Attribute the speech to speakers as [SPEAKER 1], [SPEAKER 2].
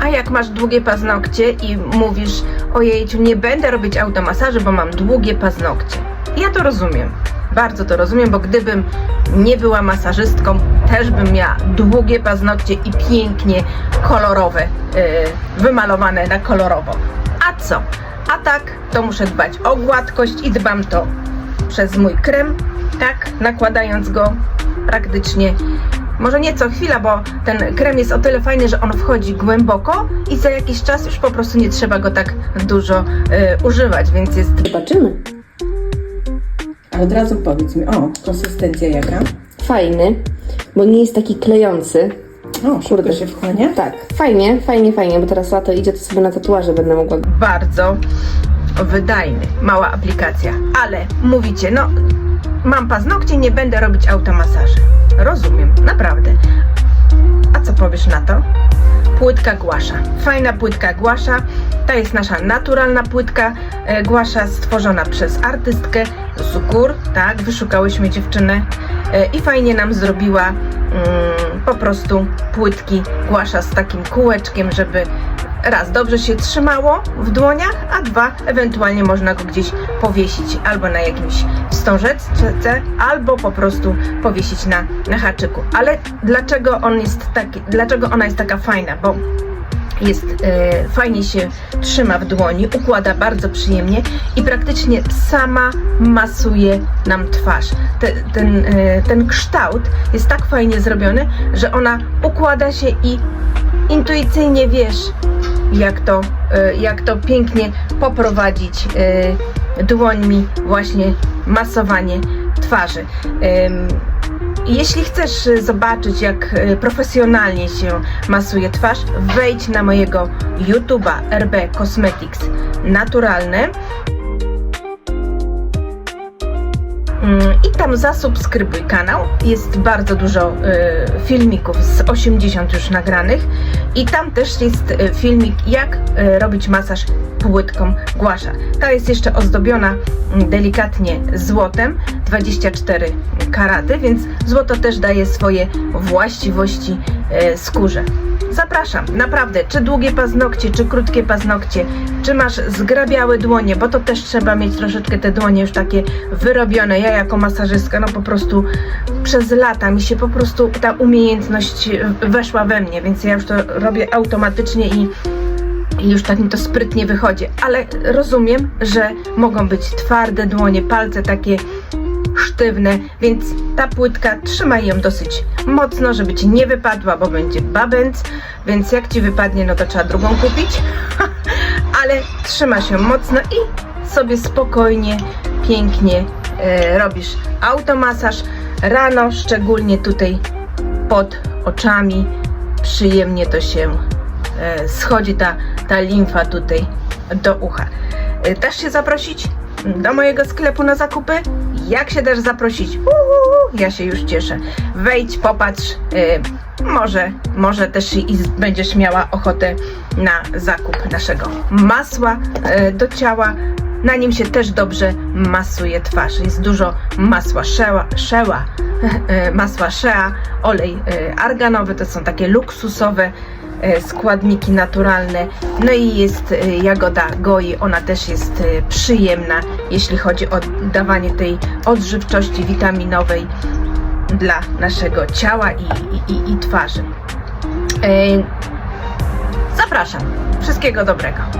[SPEAKER 1] A jak masz długie paznokcie i mówisz, ojejciu, nie będę robić automasaży, bo mam długie paznokcie. Ja to rozumiem. Bardzo to rozumiem, bo gdybym nie była masażystką, też bym miała długie paznokcie i pięknie kolorowe, yy, wymalowane na kolorowo. A co? A tak, to muszę dbać o gładkość i dbam to przez mój krem, tak, nakładając go praktycznie, może nie co chwila, bo ten krem jest o tyle fajny, że on wchodzi głęboko i za jakiś czas już po prostu nie trzeba go tak dużo y, używać, więc jest
[SPEAKER 2] Zobaczymy.
[SPEAKER 1] A od razu powiedz mi, o, konsystencja jaka?
[SPEAKER 2] Fajny, bo nie jest taki klejący.
[SPEAKER 1] O, szybko
[SPEAKER 2] Kurde.
[SPEAKER 1] się wchłania.
[SPEAKER 2] Tak, fajnie, fajnie, fajnie, bo teraz lato idzie, to sobie na tatuaże będę mogła.
[SPEAKER 1] Bardzo wydajny, mała aplikacja, ale mówicie, no, mam paznokcie, nie będę robić automasaży. Rozumiem, naprawdę. A co powiesz na to? Płytka głasza. Fajna płytka głasza. To jest nasza naturalna płytka e, głasza stworzona przez artystkę z gór, tak? Wyszukałyśmy dziewczynę e, i fajnie nam zrobiła mm, po prostu płytki głasza z takim kółeczkiem, żeby raz dobrze się trzymało w dłoniach, a dwa ewentualnie można go gdzieś powiesić albo na jakimś wstążeczce, albo po prostu powiesić na, na haczyku. Ale dlaczego on jest taki, dlaczego ona jest taka fajna? Bo jest e, fajnie się trzyma w dłoni, układa bardzo przyjemnie i praktycznie sama masuje nam twarz. Te, ten, e, ten kształt jest tak fajnie zrobiony, że ona układa się i intuicyjnie wiesz, jak to, e, jak to pięknie poprowadzić e, dłońmi właśnie masowanie twarzy. Jeśli chcesz zobaczyć, jak e, profesjonalnie się masuje twarz, wejdź na mojego YouTube'a RB Cosmetics Naturalne. I tam zasubskrybuj kanał. Jest bardzo dużo e, filmików z 80 już nagranych. I tam też jest e, filmik, jak e, robić masaż płytką głasza. Ta jest jeszcze ozdobiona mm, delikatnie złotem, 24 karaty, więc złoto też daje swoje właściwości e, skórze. Zapraszam, naprawdę, czy długie paznokcie, czy krótkie paznokcie, czy masz zgrabiałe dłonie, bo to też trzeba mieć troszeczkę te dłonie już takie wyrobione. Ja jako masażystka, no po prostu przez lata mi się po prostu ta umiejętność weszła we mnie, więc ja już to robię automatycznie i i już tak mi to sprytnie wychodzi, ale rozumiem, że mogą być twarde dłonie, palce takie sztywne, więc ta płytka trzymaj ją dosyć mocno, żeby ci nie wypadła, bo będzie babęc, więc jak ci wypadnie, no to trzeba drugą kupić, ale trzyma się mocno i sobie spokojnie, pięknie e, robisz automasaż. Rano, szczególnie tutaj pod oczami, przyjemnie to się e, schodzi ta, ta limfa tutaj do ucha. E, Dasz się zaprosić do mojego sklepu na zakupy? Jak się dasz zaprosić? Uhu, ja się już cieszę. Wejdź, popatrz, e, może, może też i będziesz miała ochotę na zakup naszego masła e, do ciała. Na nim się też dobrze masuje twarz. Jest dużo masła szeła, szeła masła shea, olej arganowy, to są takie luksusowe składniki naturalne. No i jest e, jagoda goi, ona też jest e, przyjemna, jeśli chodzi o dawanie tej odżywczości witaminowej dla naszego ciała i, i, i, twarzy. E, Zapraszam. Wszystkiego dobrego.